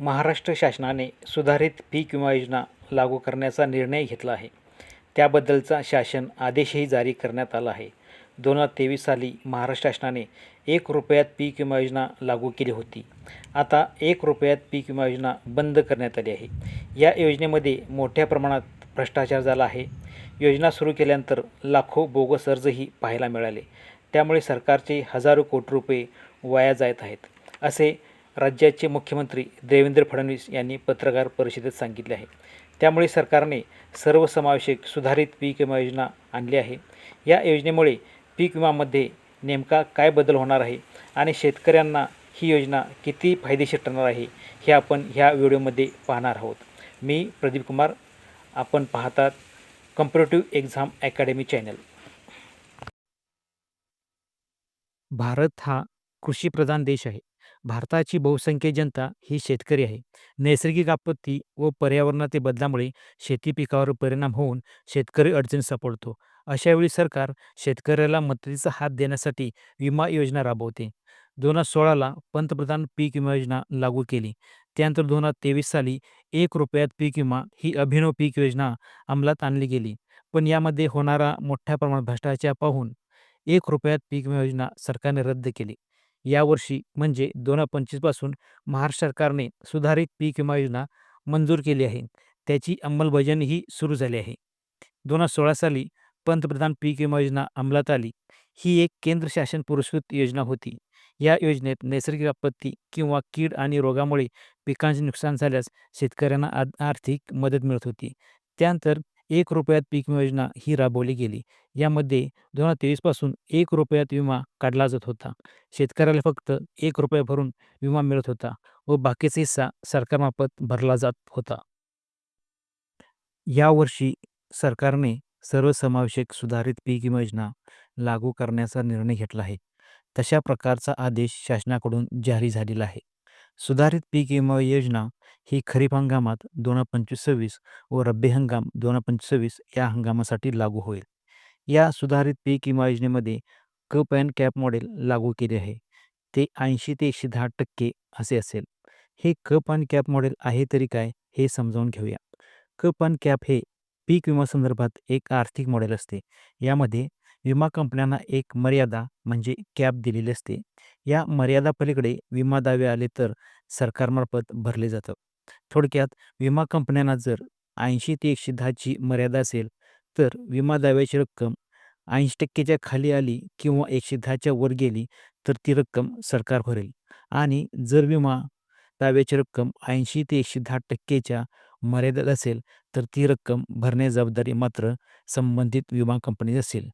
महाराष्ट्र शासनाने सुधारित पीक विमा योजना लागू करण्याचा निर्णय घेतला आहे. त्याबद्दलचा शासन आदेशही जारी करण्यात आला आहे. दोन हजार तेवीस साली महाराष्ट्र शासनाने एक रुपयात पीक विमा योजना लागू केली होती. आता एक रुपयात पीक विमा योजना बंद करण्यात आली आहे. या योजनेमध्ये मोठ्या प्रमाणात भ्रष्टाचार झाला आहे. योजना सुरू केल्यानंतर लाखो बोगस अर्जही पाहायला मिळाले. त्यामुळे सरकारचे हजारो कोटी रुपये वाया जात आहेत. असे राज्याचे मुख्यमंत्री देवेंद्र फडणवीस यांनी पत्रकार परिषदेत सांगितले आहे. त्यामुळे सरकारने सर्वसमावेशक सुधारित पीक विमा योजना आणली आहे. या योजनेमुळे पीक विमामध्ये नेमका काय बदल होणार आहे आणि शेतकऱ्यांना ही योजना किती फायदेशीर ठरणार आहे हे आपण ह्या व्हिडिओमध्ये पाहणार आहोत. मी प्रदीप कुमार आपण पाहतात comparative exam academy channel Bharat हा कृषीप्रधान देश आहे. भारताची बहुसंख्य जनता ही शेतकरी आहे. नैसर्गिक आपत्ती व पर्यावरणातील बदलामुळे शेती पिकावर परिणाम होऊन शेतकरी अडचणी सापडतो. अशावेळी सरकार शेतकऱ्याला मदतीचा हात देण्यासाठी विमा योजना राबवते. दोन हजार सोळाला पंतप्रधान पीक विमा योजना लागू केली. त्यानंतर दोन हजार तेवीस साली एक रुपयात पीक विमा ही अभिनव पीक योजना अंमलात आणली गेली. पण यामध्ये होणारा मोठ्या प्रमाणात भ्रष्टाचार पाहून एक रुपयात पीक विमा योजना सरकारने रद्द केली. यावर्षी म्हणजे दोन हजार पंचवीसपासून महाराष्ट्र सरकारने सुधारित पीक विमा योजना मंजूर केली आहे. त्याची अंमलबजावणीही सुरू झाली आहे. दोन हजार सोळा साली पंतप्रधान पीक विमा योजना अंमलात आली. ही एक केंद्र शासन पुरस्कृत योजना होती. या योजनेत नैसर्गिक आपत्ती किंवा कीड आणि रोगामुळे पिकांचे नुकसान झाल्यास शेतकऱ्यांना आर्थिक मदत मिळत होती. त्यानंतर एक रुपयात पीक विमा योजना ही राबवली गेली. यामध्ये दोन हजार तेवीसपासून एक रुपयात विमा काढला जात होता. शेतकऱ्याला फक्त एक रुपया भरून विमा मिळत होता व बाकीचा हिस्सा सरकारमार्फत भरला जात होता. यावर्षी सरकारने सर्वसमावेशक सुधारित पीक विमा योजना लागू करण्याचा निर्णय घेतला आहे. तशा प्रकारचा आदेश शासनाकडून जारी झालेला आहे. सुधारित पीक विमा योजना ही खरीप हंगामात दोन हजार पंचवीस सव्वीस व रब्बी हंगाम दोन हजार पंचवीस सव्वीस या हंगामासाठी लागू होईल. या सुधारित पीक विमा योजनेमध्ये कप अँड कॅप मॉडेल लागू केले आहे. ते ऐंशी ते एकशे दहा टक्के असे असेल. हे कप अँड कॅप मॉडेल आहे तरी काय हे समजावून घेऊया. कप अँड कॅप हे पीक विमा संदर्भात एक आर्थिक मॉडेल असते. यामध्ये विमा कंपन्यांना एक मर्यादा म्हणजे कॅप दिलेली असते. या मर्यादा पलीकडे विमा दावे आले तर सरकारमार्फत भरले जातं. थोडक्यात विमा कंपन्यांना जर ऐंशी ते एकशे दहाची मर्यादा असेल तर विमा दाव्याची रक्कम ऐंशी टक्केच्या खाली आली किंवा एकशे दहाच्या वर गेली तर ती रक्कम सरकार भरेल. आणि जर विमा दाव्याची रक्कम ऐंशी ते एकशे दहा टक्केच्या मर्यादेत असेल तर ती रक्कम भरण्याची जबाबदारी मात्र संबंधित विमा कंपनीची असेल.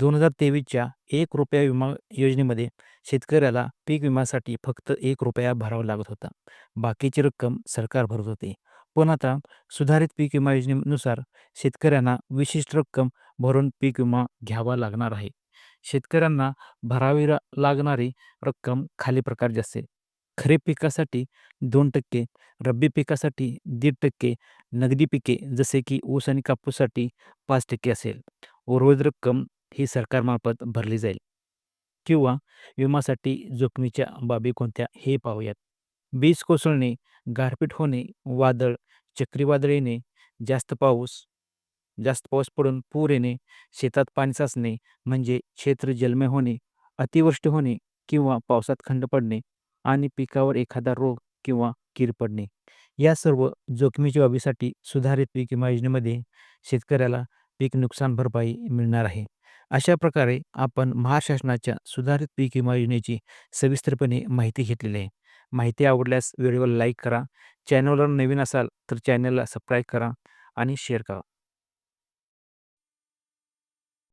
दोन हजार तेवीसच्या एक रुपया विमा योजनेमध्ये शेतकऱ्याला पीक विम्यासाठी फक्त एक रुपया भरावा लागत होता. बाकीची रक्कम सरकार भरत होते. पण आता सुधारित पीक विमा योजनेनुसार शेतकऱ्यांना विशिष्ट रक्कम भरून पीक विमा घ्यावा लागणार आहे. शेतकऱ्यांना भरावी लागणारी रक्कम खाली प्रकारची असते. खरीप पिकासाठी दोन टक्के रब्बी पिकासाठी दीड टक्के नगदी पिके जसे की ऊस आणि कापूससाठी पाच टक्के असेल. उर्वरित रक्कम ही सरकारमार्फत भरली जाईल. किंवा विमासाठी जोखमीच्या बाबी कोणत्या हे पाहूयात. बीज कोसळणे गारपीट होणे वादळ चक्रीवादळ येणे जास्त पाऊस जास्त पाऊस पडून पूर येणे शेतात पाणी साचणे म्हणजे क्षेत्र जलमय होणे अतिवृष्टी होणे किंवा पावसात खंड पडणे आणि पिकावर एखादा रोग किंवा कीड पडणे. या सर्व जोखमीच्या बाबीसाठी सुधारित पीक विमा योजनेमध्ये शेतकऱ्याला पीक नुकसान भरपाई मिळणार आहे. अशा प्रकारे आपण महाशासनाच्या सुधारित पीक विमा योजनेची सविस्तरपणे माहिती घेतलेली आहे. माहिती आवडल्यास व्हिडिओला लाईक करा चॅनलवर नवीन असाल तर चॅनलला सबस्क्राईब करा आणि शेअर करा.